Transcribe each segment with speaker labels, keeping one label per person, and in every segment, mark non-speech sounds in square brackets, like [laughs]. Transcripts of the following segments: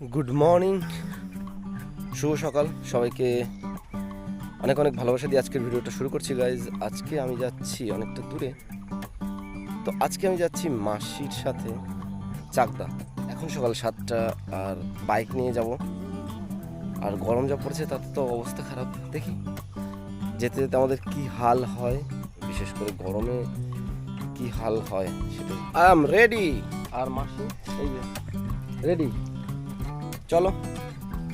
Speaker 1: Good morning শুভ সকাল। সবাইকে অনেক অনেক ভালোবাসা দিয়ে আজকের ভিডিওটা শুরু করছি গাইজ আজকে আমি যাচ্ছি অনেকটা দূরে। তো আজকে আমি যাচ্ছি মাসির সাথে চাকদা। এখন সকাল সাতটা আর বাইক নিয়ে যাব। আর গরম যা পড়ছে, তাতে তো অবস্থা খারাপ। দেখি যেতে যেতে আমাদের কি হাল হয়, বিশেষ করে গরমে কি হাল হয় সেটা। আই এম রেডি আর মাসি, এই রেডি চলো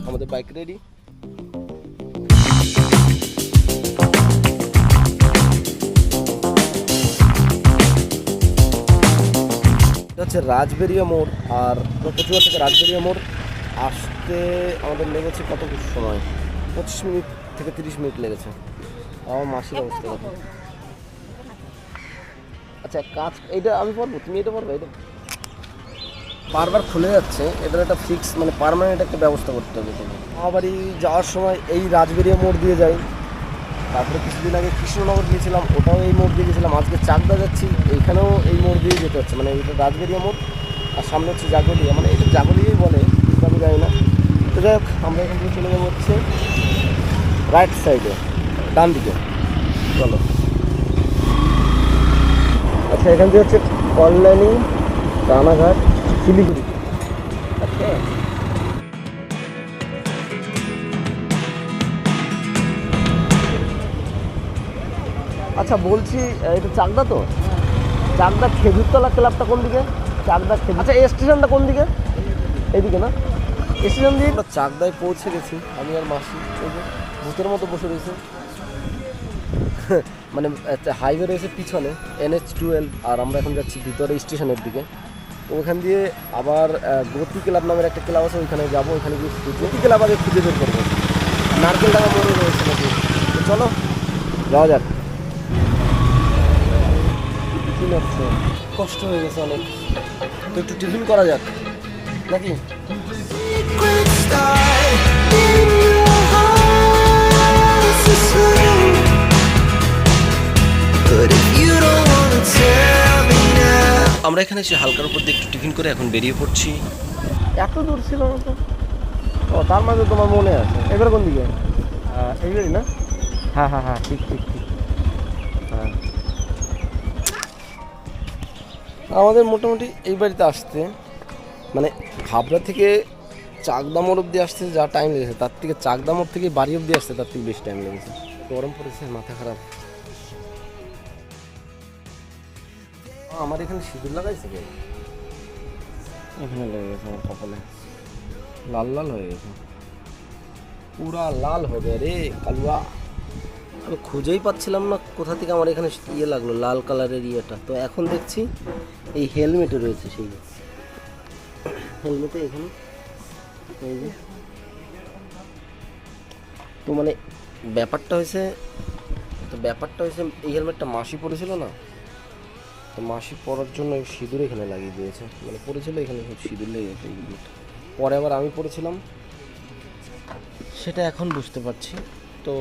Speaker 1: আমাদের বাইক রেডি হচ্ছে রাজবেরিয়া মোড় আর কচুয়া থেকে রাজবেরিয়া মোড়। আসতে আমাদের লেগেছে কত সময়? পঁচিশ মিনিট থেকে তিরিশ মিনিট লেগেছে। আমার মাসির অবস্থা আচ্ছা কাজ এইটা আমি পারব তুমি এটা পারবে এটা বারবার খুলে যাচ্ছে, এটার একটা ফিক্স মানে পার্মানেন্ট একটা ব্যবস্থা করতে হবে আমার যাওয়ার সময় এই রাজবেরিয়া মোড় দিয়ে যাই। তারপরে কিছুদিন আগে কৃষ্ণনগর গিয়েছিলাম, ওটাও এই মোড় দিয়ে গেছিলাম। আজকে চাকদা যাচ্ছি, এইখানেও এই মোড় দিয়ে যেতে হচ্ছে মানে এটা রাজবেরিয়া মোড়, আর সামনে হচ্ছে জাগলিয়া। মানে এটা জাগলিয়াই বলে আমি জানি না। তো যাই হোক, আমরা এখান থেকে চলে যাব হচ্ছে রাইট সাইডে ডান দিকে। চলো। আচ্ছা এখান থেকে হচ্ছে কল্যাণী, রানাঘাট শিলিগুড়ি। আচ্ছা বলছি এটা চাকদা তো? চাকদা খেজুরতলা ক্লাবটা কোন দিকে? চাকদা খেজুর আচ্ছা স্টেশনটা কোন দিকে? এইদিকে না? স্টেশন দিয়ে চাকদায় পৌঁছে গেছি, আমি আর মাসি যে ভূতের মতো বসে রয়েছে। [laughs] মানে হাইওয়ে রয়েছে পিছনে এনএচ টুয়েলভ আর আমরা এখন যাচ্ছি ভিতরে স্টেশনের দিকে। তো ওখান দিয়ে আবার গতি ক্লাব নামের একটা ক্লাব আছে, ওইখানে যাব, ওইখানে গিয়ে গতি ক্লাব আগে খুঁজে বের করব। নারকেল ডাঙা মনে রয়েছে নাকি? তো চলো, যাওয়া যাক। কষ্ট হয়ে গেছে অনেক। তো একটু টিফিন করা যাক। নাকি? আমরা এখানে এসে হালকার উপর দিয়ে একটু টিফিন করে এখন বেরিয়ে পড়ছি। এত দূর ছিল না তো ও তার মাঝে তোমার মনে আছে। এবার কোন দিকে? এইবারই না? হ্যাঁ হ্যাঁ হ্যাঁ ঠিক ঠিক ঠিক। হ্যাঁ। আমাদের মোটামুটি এই বাড়িতে আসতে মানে হাবড়া থেকে চাকদা মোড় অব্দি আসতে যা টাইম লেগেছে তার থেকে চাকদা মোড় থেকে বাড়ি অব্দি আসতে তার থেকে বেশি টাইম লেগেছে। গরম পড়েছে মাথা খারাপ। আমার এখানে সিঁদুর লাগাইছে কে? এখানে লেগে গেছে আমার কপালে। লাল লাল হয়ে গেছে। পুরা লাল হবে রে কালুয়া। আমি খুঁজেই পাচ্ছিলাম না কোথা থেকে আমার এখানে ইয়ে লাগল লাল কালারের ইয়েটা। তো এখন দেখছি এই হেলমেটে রয়েছে সেই। হেলমেটে এখানে। তো মানে ব্যাপারটা হয়েছে তো ব্যাপারটা হয়েছে এই হেলমেটটা মাসি পড়েছিল না? তো মাসি পরার জন্য সিঁদুর এখানে লাগিয়ে দিয়েছে। মানে পড়েছিল এখানে সিঁদুর লেগে গেছে। পরে আবার আমি পড়েছিলাম সেটা এখন বুঝতে পারছি। তো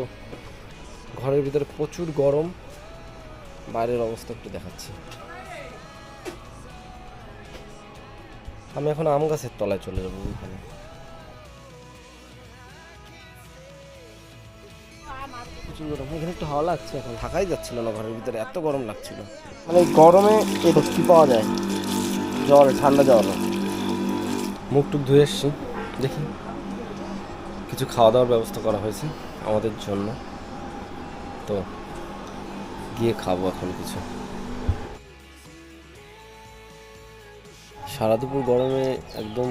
Speaker 1: ঘরের ভিতরে প্রচুর গরম। বাইরের অবস্থা একটু দেখাচ্ছি। আমি এখন আম গাছের তলায় চলে যাব ওইখানে। প্রচুর গরম এখানে একটু হাওয়া লাগছে এখন। থাকাই যাচ্ছিল না ঘরের ভিতরে এত গরম লাগছিল। মানে গরমে এই কি পাওয়া যায়। জল ঠান্ডা জল। মুখ টুক ধুয়ে এসছি দেখি কিছু খাওয়া দাওয়ার ব্যবস্থা করা হয়েছে আমাদের জন্য। তো গিয়ে খাব এখন কিছু। সারা দুপুর গরমে একদম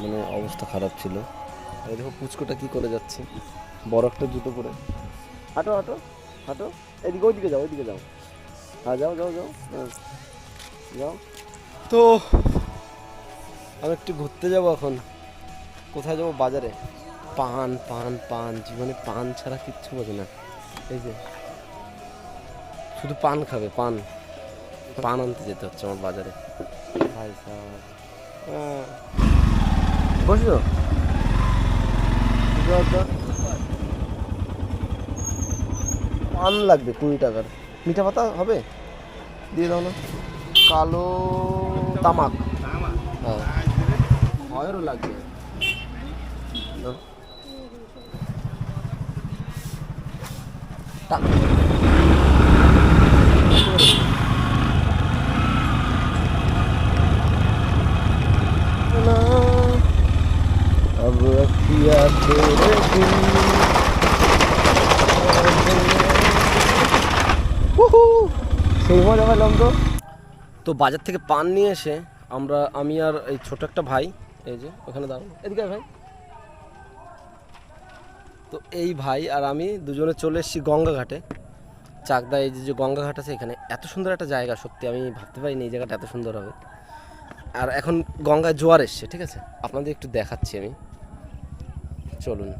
Speaker 1: মানে অবস্থা খারাপ ছিল। এই দেখো পুচকোটা কি করে যাচ্ছে? বড় একটা জুতো পরে। হাঁটো হাঁটো হাঁটো। এদিকে ওইদিকে যাও ওইদিকে যাও। হ্যাঁ যাও যাও যাও। হ্যাঁ যাও। তো আমি একটু ঘুরতে যাব এখন। কোথায় যাব? বাজারে। পান পান পান। জীবনে পান ছাড়া কিচ্ছু বোঝে না। এই যে শুধু পান খাবে পান। পান আনতে যেতে হচ্ছে আমার বাজারে। ভাই হ্যাঁ। বসো। পান লাগবে কুড়ি টাকার। মিঠা পাতা হবে? দিয়ে দাও না। কালো তামাক। হ্যাঁ। ভয়েরও লাগবে। টাকা। अब रखिया সেই মজা পেলাম তো। তো বাজার থেকে পান নিয়ে এসে আমরা, আমি আর এই ছোট একটা ভাই, এই যে, ওখানে দাঁড়ান এদিকে ভাই। তো এই ভাই আর আমি দুজনে চলে এসেছি গঙ্গাঘাটে চাকদা, এই যে গঙ্গাঘাট আছে এখানে। এত সুন্দর একটা জায়গা, সত্যি আমি ভাবতে পারিনি এই জায়গাটা এত সুন্দর হবে। আর এখন গঙ্গায় জোয়ার এসছে, ঠিক আছে? আপনাদের একটু দেখাচ্ছি আমি। চলুন।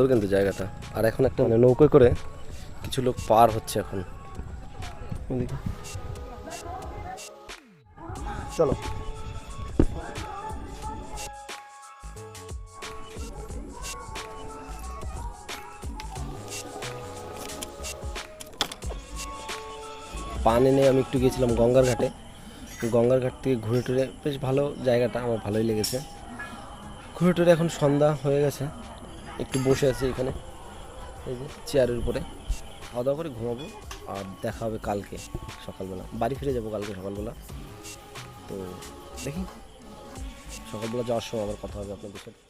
Speaker 1: সুন্দর কিন্তু জায়গাটা। আর এখন একটা মানে নৌকোয় করে কিছু লোক পার হচ্ছে এখন। চলো। পান এনে আমি একটু গিয়েছিলাম গঙ্গার ঘাটে। গঙ্গার ঘাট থেকে ঘুরে টুরে বেশ ভালো জায়গাটা আমার ভালোই লেগেছে। ঘুরে টুরে এখন সন্ধ্যা হয়ে গেছে। একটু বসে আছি এখানে। এই যে চেয়ারের উপরে। খাওয়া দাওয়া করে ঘুমাবো আর দেখা হবে কালকে সকালবেলা। বাড়ি ফিরে যাব কালকে সকালবেলা। তো দেখি, সকালবেলা যাওয়ার সময় আবার কথা হবে আপনাদের সাথে।